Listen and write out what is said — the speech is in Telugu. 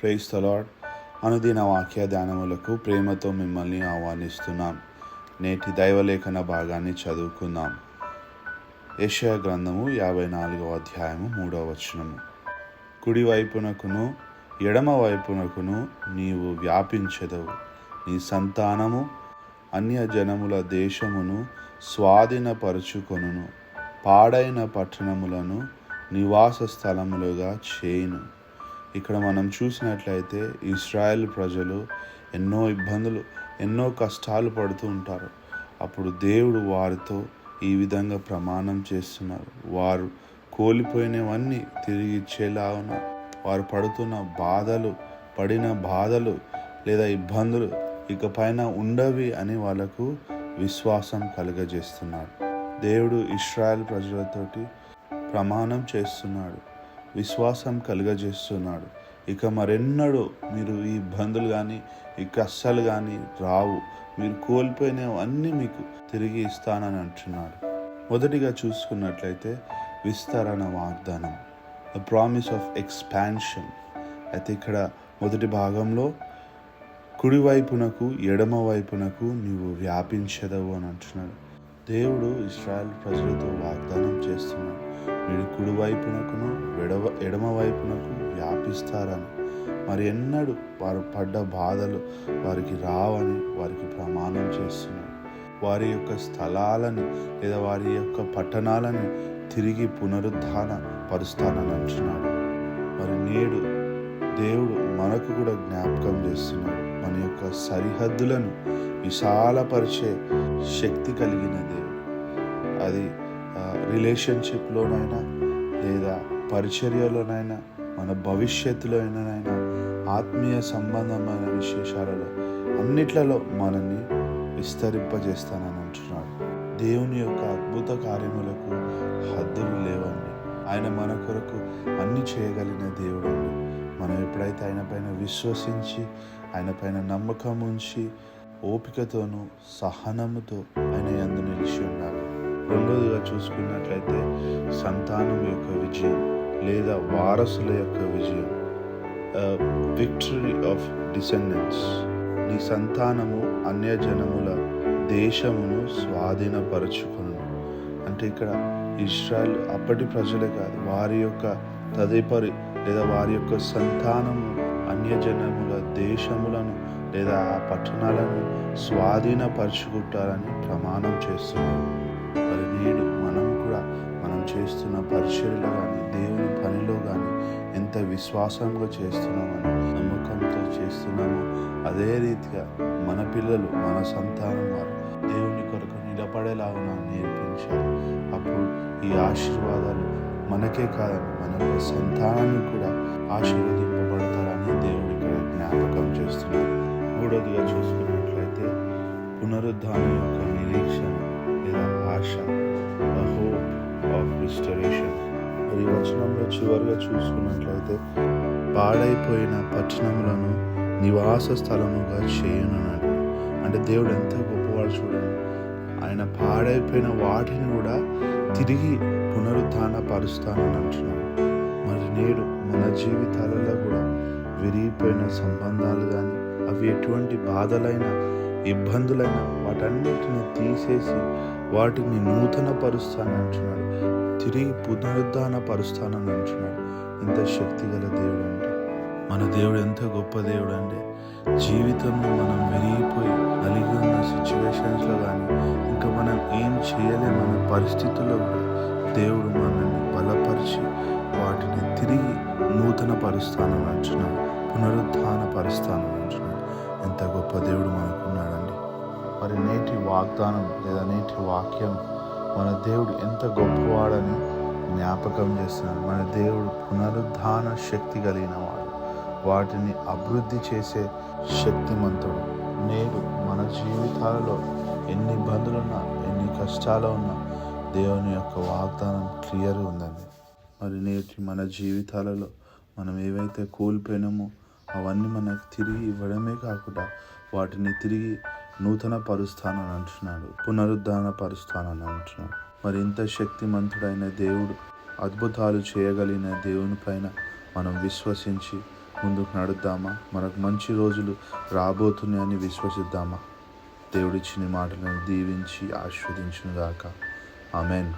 ప్రైజ్ తలాడ్ అనుదిన వాక్య ధ్యానములకు ప్రేమతో మిమ్మల్ని ఆహ్వానిస్తున్నాం. నేటి దైవలేఖన భాగాన్ని చదువుకుందాం. యెషయా గ్రంథము యాభై నాలుగవ అధ్యాయము మూడవ వచనము. కుడి వైపునకును ఎడమ వైపునకును నీవు వ్యాపించదవు. నీ సంతానము అన్య జనముల దేశమును స్వాధీనపరుచుకొనును. పాడైన పట్టణములను నివాస స్థలములుగా చేయును. ఇక్కడ మనం చూసినట్లయితే ఇస్రాయెల్ ప్రజలు ఎన్నో ఇబ్బందులు ఎన్నో కష్టాలు పడుతూ ఉంటారు. అప్పుడు దేవుడు వారితో ఈ విధంగా ప్రమాణం చేస్తున్నారు. వారు కోల్పోయినవన్నీ తిరిగి ఇచ్చేలాగున వారు పడుతున్న బాధలు పడిన బాధలు లేదా ఇబ్బందులు ఇకపైన ఉండవి అని వాళ్ళకు విశ్వాసం కలుగజేస్తున్నాడు దేవుడు ఇస్రాయల్ ప్రజలతోటి ప్రమాణం చేస్తున్నాడు. విశ్వాసం కలుగజేస్తున్నాడు. ఇక మరెన్నడూ మీరు ఈ ఇబ్బందులు కానీ ఈ కష్టాలు కానీ రావు. మీరు కోల్పోయినవన్నీ మీకు తిరిగి ఇస్తానని అంటున్నాడు. మొదటిగా చూసుకున్నట్లయితే విస్తరణ వాగ్దానం ద ప్రామిస్ ఆఫ్ ఎక్స్పాన్షన్ అయితే ఇక్కడ మొదటి భాగంలో కుడివైపునకు ఎడమ వైపునకు నీవు వ్యాపించదవు అని అంటున్నాడు. దేవుడు ఇస్రాయల్ ప్రజలతో వాగ్దానం చేస్తున్నాడు. మీరు కుడివైపునకును ఎడవ ఎడమ వైపునకు వ్యాపిస్తారని. మరి ఎన్నడూ వారు పడ్డ బాధలు వారికి రావని వారికి ప్రమాణం చేస్తున్నాడు వారి యొక్క స్థలాలని లేదా వారి యొక్క పట్టణాలని తిరిగి పునరుద్ధాన పరుస్తానని అంటున్నాడు. మరి నేడు దేవుడు మనకు కూడా జ్ఞాపకం చేస్తున్నాడు. మన యొక్క సరిహద్దులను విశాలపరిచే శక్తి కలిగిన దేవుడు. అది రిలేషన్షిప్లోనైనా లేదా పరిచర్యలోనైనా మన భవిష్యత్తులో భవిష్యత్తులోనైనా ఆత్మీయ సంబంధమైన విశేషాలలో అన్నిట్లలో మనల్ని విస్తరింపజేస్తానని అంటున్నాడు. దేవుని యొక్క అద్భుత కార్యములకు హద్దులు లేవండి. ఆయన మన కొరకు అన్ని చేయగలిగిన దేవుడు అండి మనం ఎప్పుడైతే ఆయన పైన విశ్వసించి ఆయన పైన నమ్మకం ఉంచి ఓపికతోనూ సహనముతో ఆయన ఎందు నిలిచి ఉండాలి రెండోదిగా చూసుకున్నట్లయితే సంతానం యొక్క విజయం లేదా వారసుల యొక్క విజయం విక్టరీ ఆఫ్ డిసెండెన్స్ నీ సంతానము అన్యజనముల దేశమును స్వాధీనపరచుకును. అంటే ఇక్కడ ఇస్రాయల్ అప్పటి ప్రజలే కాదు వారి యొక్క తదుపరి లేదా వారి యొక్క సంతానము అన్యజనముల దేశములను లేదా ఆ పట్టణాలను స్వాధీనపరుచుకుంటారని ప్రమాణం చేస్తున్నారు మరి నేడు మనం కూడా మనం చేస్తున్న పరిచర్యలో కానీ దేవుని పనిలో కానీ ఎంత విశ్వాసంగా చేస్తున్నామని నమ్మకంతో చేస్తున్నామో అదే రీతిగా మన పిల్లలు మన సంతానం వారు దేవుని కొరకు నిలబడేలాగా నేర్పించాలి. అప్పుడు ఈ ఆశీర్వాదాలు మనకే కాదని మన సంతానానికి సంతానాన్ని కూడా ఆశీర్వదింపబడతారని దేవుడు ఇక్కడ జ్ఞాపకం చేస్తున్నాడు. చివరిగా చూసుకున్నట్లయితే పాడైపోయిన పట్టణములను నివాస స్థలముగా చేయనున్నాడు. అంటే దేవుడు ఎంత గొప్పవాడు చూడండి. ఆయన పాడైపోయిన వాటిని కూడా తిరిగి పునరుద్ధాన పరుస్తానని అంటున్నాడు. మరి నేడు మన జీవితాలలో కూడా విరిగిపోయిన సంబంధాలు కానీ అవి ఎటువంటి బాధలైన ఇబ్బందులైన వాటన్నిటిని తీసేసి వాటిని నూతన పరుస్తానని తిరిగి పునరుద్ధాన పరుస్తానని అంటున్నాడు. ఎంత శక్తి గల దేవుడు అంటే. మన దేవుడు ఎంత గొప్ప దేవుడు అంటే. జీవితంలో మనం విరిగిపోయి కలిగి ఉన్న సిచ్యువేషన్స్లో కానీ ఇంకా మనం ఏం చేయలేమన్న పరిస్థితుల్లో కూడా దేవుడు మనల్ని బలపరిచి వాటిని తిరిగి నూతన పరుస్తానని అంటున్నాడు. పునరుద్ధాన పరుస్తానని అంటున్నాడు. ఎంత గొప్ప దేవుడు మనకున్నాడండి. మరి నేటి వాగ్దానం లేదా నేటి వాక్యం మన దేవుడు ఎంత గొప్పవాడని జ్ఞాపకం చేస్తున్నాడు. మన దేవుడు పునరుద్ధాన శక్తి కలిగిన వాడు. వాటిని అభివృద్ధి చేసే శక్తిమంతుడు. నేడు మన జీవితాలలో ఎన్ని ఇబ్బందులు ఉన్నా ఎన్ని కష్టాలు ఉన్నా దేవుని యొక్క వాగ్దానం క్లియర్ ఉందండి. మరి నేటి మన జీవితాలలో మనం ఏవైతే కోల్పోయినామో అవన్నీ మనకు తిరిగి ఇవ్వడమే కాకుండా వాటిని తిరిగి నూతన పరుస్తానని అంటున్నాడు పునరుద్ధాన పరుస్తానని అంటున్నాడు. మరి ఇంత శక్తిమంతుడైన దేవుడు అద్భుతాలు చేయగలిగిన దేవుని పైన మనం విశ్వసించి ముందుకు నడుద్దామా? మనకు మంచి రోజులు రాబోతున్నాయని విశ్వసిద్దామా? దేవుడిచ్చిన మాటలను దీవించి ఆస్వాదించునుగాక ఆమెన్.